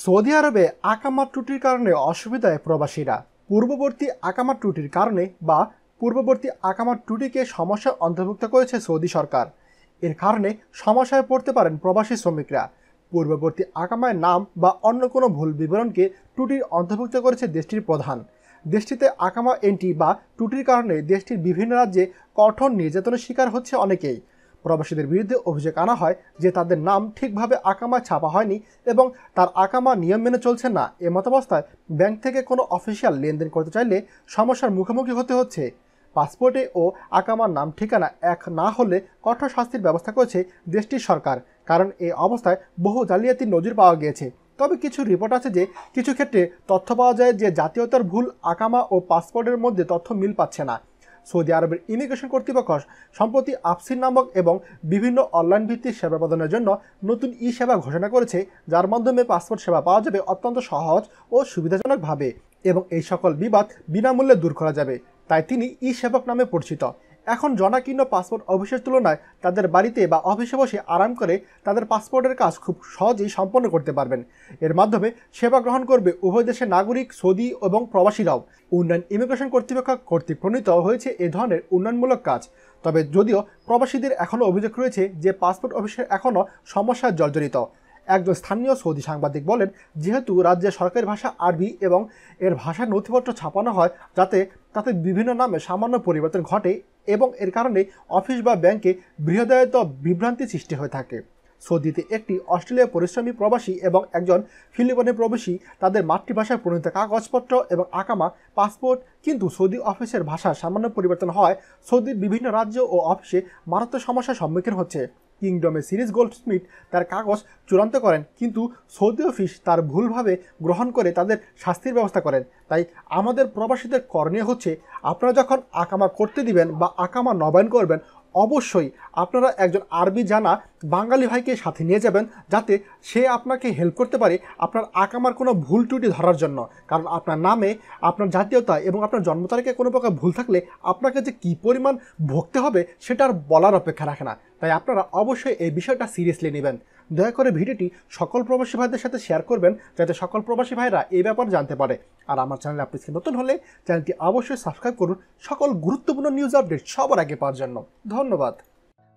Saudi আরবে আকামা ত্রুটির কারণে অসুবিধায় প্রবাসীরা। পূর্ববর্তী আকামা ত্রুটির কারণে বা পূর্ববর্তী আকামা ত্রুটিকে সমস্যা অন্তর্ভুক্ত করেছে সৌদি সরকার। এর কারণে সমস্যায় পড়তে পারেন প্রবাসী শ্রমিকরা। পূর্ববর্তী আকামায় নাম বা অন্য কোনো ভুল বিবরণকে ত্রুটির অন্তর্ভুক্ত করেছে দেশটির প্রধান। দেশটিতে আকামা এন্ট্রি বা ত্রুটির কারণে দেশটির বিভিন্ন রাজ্যে কঠোর নির্যাতনের শিকার হচ্ছে অনেকেই। প্রবাসীদের বিরুদ্ধে অভিযোগ আনা হয় যে তাদের নাম ঠিকভাবে আকামা ছাপা হয়নি এবং তার আকামা নিয়ম মেনে চলছে না। এ মতাবস্থায় ব্যাংক থেকে কোনো অফিসিয়াল লেনদেন করতে চাইলে সমস্যার মুখোমুখি হতে হচ্ছে। পাসপোর্টে ও আকামার নাম ঠিকানা এক না হলে কঠোর শাস্তির ব্যবস্থা করেছে দেশটির সরকার, কারণ এই অবস্থায় বহু জালিয়াতির নজির পাওয়া গিয়েছে। তবে কিছু রিপোর্ট আছে যে কিছু ক্ষেত্রে তথ্য পাওয়া যায় যে জাতীয়তার ভুল আকামা ও পাসপোর্টের মধ্যে তথ্য মিল পাচ্ছে না। সৌদি আরবের ইমিগ্রেশন কর্তৃপক্ষ সম্প্রতি আফসিন নামক এবং বিভিন্ন অনলাইন ভিত্তিক সেবা প্রদানের জন্য নতুন ই সেবা ঘোষণা করেছে, যার মাধ্যমে পাসপোর্ট সেবা পাওয়া যাবে অত্যন্ত সহজ ও সুবিধাজনকভাবে এবং এই সকল বিবাদ বিনামূল্যে দূর করা যাবে। তাই তিনি ই সেবক নামে পরিচিত। এখন জনাকীর্ণ পাসপোর্ট অফিসের তুলনায় তাদের বাড়িতে বা অফিসে বসে আরাম করে তাদের পাসপোর্টের কাজ খুব সহজেই সম্পন্ন করতে পারবেন। এর মাধ্যমে সেবা গ্রহণ করবে উভয় দেশের নাগরিক, সৌদি এবং প্রবাসীরাও। উন্নয়ন ইমিগ্রেশন কর্তৃপক্ষ কর্তৃক প্রণীত হয়েছে এ ধরনের উন্নয়নমূলক কাজ। তবে যদিও প্রবাসীদের এখনও অভিযোগ রয়েছে যে পাসপোর্ট অফিসের এখনও সমস্যায় জর্জরিত। একজন স্থানীয় সৌদি সাংবাদিক বলেন, যেহেতু রাজ্যের সরকারি ভাষা আরবি এবং এর ভাষার নথিপত্র ছাপানো হয়, যাতে তাতে বিভিন্ন নামে সামান্য পরিবর্তন ঘটে এবং এর কারণে অফিস বা ব্যাংকে বৃহদায়ত বিভ্রান্তি সৃষ্টি হয়ে থাকে। সৌদিতে একটি অস্ট্রেলিয়া পরিশ্রমী প্রবাসী এবং একজন ফিলিপাইনের প্রবাসী তাদের মাতৃভাষায় প্রণীত কাগজপত্র এবং আকামা, পাসপোর্ট, কিন্তু সৌদি অফিসের ভাষা সামান্য পরিবর্তন হয় সৌদির বিভিন্ন রাজ্য ও অফিসে মারাত্মক সমস্যার সম্মুখীন হচ্ছে। কিংডমে সিরিজ গোল্ডস্মিথ তার কাগজ চূড়ান্ত করেন, কিন্তু সৌদি অফিস তার ভুলভাবে গ্রহণ করে তাদের শাস্তির ব্যবস্থা করেন। তাই আমাদের প্রবাসীদের করণীয় হচ্ছে, আপনারা যখন আকামা করতে দিবেন বা আকামা নবায়ন করবেন, অবশ্যই আপনারা একজন আরবি জানা বাঙালি ভাইকে সাথে নিয়ে যাবেন যাতে সে আপনাকে হেল্প করতে পারে আপনার আকামার কোনো ভুল ত্রুটি ধরার জন্য। কারণ আপনার নামে, আপনার জাতীয়তা এবং আপনার জন্ম তারিখে কোনো প্রকার ভুল থাকলে আপনাকে যে কী পরিমাণ ভুগতে হবে সেটা আর বলার অপেক্ষা রাখে না। তাই আপনারা অবশ্যই এই বিষয়টা সিরিয়াসলি নেবেন। দয়া করে ভিডিওটি সকল প্রবাসী ভাইদের সাথে শেয়ার করবেন যাতে সকল প্রবাসী ভাইরা এই ব্যাপার জানতে পারে। আর আমার চ্যানেলে আপনি নতুন হলে চ্যানেলটি অবশ্যই সাবস্ক্রাইব করুন। সকল গুরুত্বপূর্ণ নিউজ আপডেট সবার আগে পাওয়ার জন্য। ধন্যবাদ।